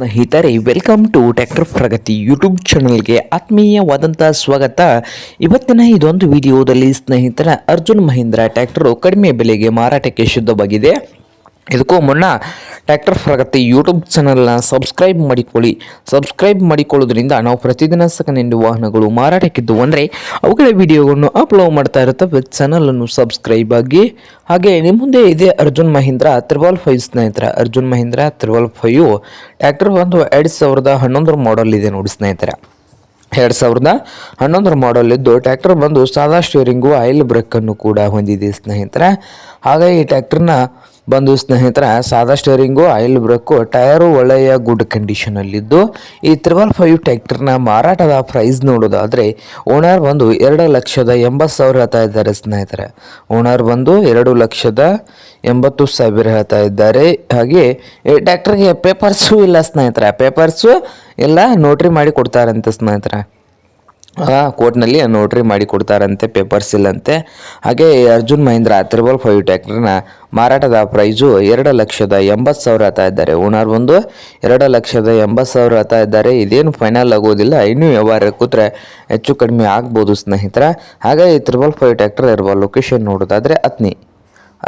ಸ್ನೇಹಿತರೆ welcome to tractor Pragati YouTube ಚಾನಲ್ಗೆ ಆತ್ಮೀಯವಾದಂಥ ಸ್ವಾಗತ. ಇವತ್ತಿನ ಇದೊಂದು ವಿಡಿಯೋದಲ್ಲಿ ಸ್ನೇಹಿತರ ಅರ್ಜುನ್ ಮಹೇಂದ್ರ ಟ್ಯಾಕ್ಟರು ಕಡಿಮೆ ಬೆಲೆಗೆ ಮಾರಾಟಕ್ಕೆ ಶುದ್ಧವಾಗಿದೆ ಇದಕ್ಕೂ ಮುನ್ನ ಟ್ರ್ಯಾಕ್ಟರ್ ಪ್ರಗತಿ ಯೂಟ್ಯೂಬ್ ಚಾನಲ್ನ ಸಬ್ಸ್ಕ್ರೈಬ್ ಮಾಡಿಕೊಳ್ಳಿ. ಸಬ್ಸ್ಕ್ರೈಬ್ ಮಾಡಿಕೊಳ್ಳೋದ್ರಿಂದ ನಾವು ಪ್ರತಿದಿನ ಸೆಕೆಂಡ್ ವಾಹನಗಳು ಮಾರಾಟಕ್ಕಿದ್ದು ಅಂದರೆ ಅವುಗಳ ವಿಡಿಯೋಗಳನ್ನು ಅಪ್ಲೋಡ್ ಮಾಡ್ತಾ ಇರುತ್ತವೆ ಚಾನಲನ್ನು ಸಬ್ಸ್ಕ್ರೈಬ್ ಆಗಿ. ಹಾಗೆ ನಿಮ್ಮ ಮುಂದೆ ಇದೆ ಅರ್ಜುನ್ ಮಹೀಂದ್ರ ತ್ರಿಬಲ್ ಫೈವ್ ಸ್ನೇಹಿತರ. Arjun Mahindra triple five tractor ಬಂದು ಎರಡು ಸಾವಿರದ ಹನ್ನೊಂದರ ಮಾಡಲ್ ಇದೆ ನೋಡಿ ಸ್ನೇಹಿತರ. ಎರಡು ಸಾವಿರದ ಹನ್ನೊಂದರ ಮಾಡಲ್ ಇದ್ದು ಟ್ರ್ಯಾಕ್ಟರ್ ಬಂದು ಸಾದಾ ಸ್ಟೇರಿಂಗು ಆಯಿಲ್ ಬ್ರೇಕನ್ನು ಕೂಡ ಹೊಂದಿದೆ ಸ್ನೇಹಿತರೆ. ಹಾಗಾಗಿ ಈ ಟ್ರ್ಯಾಕ್ಟರ್ನ ಬಂದು ಸ್ನೇಹಿತರ, ಸಾದಾ ಸ್ಟೇರಿಂಗು ಆಯಿಲ್ ಬ್ರೇಕು ಟಯರು ಒಳ್ಳೆಯ ಗುಡ್ ಕಂಡೀಷನಲ್ಲಿದ್ದು ಈ ತ್ರಿಬಲ್ ಫೈವ್ನ ಮಾರಾಟದ ಪ್ರೈಸ್ ನೋಡೋದಾದರೆ ಓನರ್ ಬಂದು ಎರಡು ಲಕ್ಷದ ಎಂಬತ್ತು ಸಾವಿರ ಹೇಳ್ತಾ ಇದ್ದಾರೆ ಸ್ನೇಹಿತರೆ. ಓನರ್ ಬಂದು ಎರಡು ಲಕ್ಷದ ಎಂಬತ್ತು ಸಾವಿರ ಹೇಳ್ತಾ ಇದ್ದಾರೆ. ಹಾಗೆ ಈ ಟ್ಯಾಕ್ಟ್ರಿಗೆ ಪೇಪರ್ಸು ಇಲ್ಲ ಸ್ನೇಹಿತರೆ. ಪೇಪರ್ಸು ಎಲ್ಲ ನೋಟ್ರಿ ಮಾಡಿ ಕೊಡ್ತಾರಂತೆ ಸ್ನೇಹಿತರೆ. ಕೋರ್ಟ್ನಲ್ಲಿ ನೋಟ್ರಿ ಮಾಡಿ ಕೊಡ್ತಾರಂತೆ, ಪೇಪರ್ಸ್ ಇಲ್ಲಂತೆ. ಹಾಗೆ ಅರ್ಜುನ್ ಮಹೇಂದ್ರ ತ್ರಿಬಲ್ ಫೈವ್ ಟ್ಯಾಕ್ಟ್ರನ್ನ ಮಾರಾಟದ ಪ್ರೈಸು ಎರಡು ಲಕ್ಷದ ಎಂಬತ್ತು ಸಾವಿರ ಆತ ಇದ್ದಾರೆ. ಓನರ್ ಒಂದು, ಎರಡು ಲಕ್ಷದ ಎಂಬತ್ತು ಸಾವಿರ ಆತ ಇದ್ದಾರೆ. ಇದೇನು ಫೈನಲ್ ಆಗೋದಿಲ್ಲ. ಇನ್ನೂ ವ್ಯವಹಾರ ಕೂತ್ರೆ ಹೆಚ್ಚು ಕಡಿಮೆ ಆಗ್ಬೋದು ಸ್ನೇಹಿತರ. ಹಾಗೆ ಈ ತ್ರಿಬಲ್ ಫೈವ್ ಟ್ಯಾಕ್ಟರ್ ಇರುವ ಲೊಕೇಶನ್ ನೋಡೋದಾದರೆ ಅತ್ನಿ.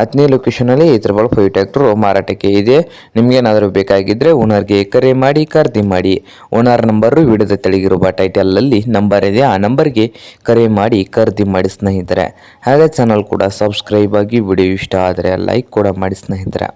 ಹತ್ತನೇ ಲೊಕೇಶನಲ್ಲಿ ಈ ಥರ ಫೈವ್ ಟ್ಯಾಕ್ಟ್ರು ಮಾರಾಟಕ್ಕೆ ಇದೆ. ನಿಮಗೇನಾದರೂ ಬೇಕಾಗಿದ್ದರೆ ಓನರ್ಗೆ ಕರೆ ಮಾಡಿ, ಖರೀದಿ ಮಾಡಿ. ಓನರ್ ನಂಬರು, ವಿಡಿಯೋದ ತೆಳಗಿರುವ ಟೈಟಲಲ್ಲಿ ನಂಬರ್ ಇದೆ. ಆ ನಂಬರ್ಗೆ ಕರೆ ಮಾಡಿ, ಖರೀದಿ ಮಾಡಿ ಸ್ನೇಹಿತರೆ. ಹಾಗೆ ಚಾನಲ್ ಕೂಡ ಸಬ್ಸ್ಕ್ರೈಬ್ ಆಗಿ ವಿಡಿಯೋ ಇಷ್ಟ ಆದರೆ ಲೈಕ್ ಕೂಡ ಮಾಡಿ ಸ್ನೇಹಿತರೆ.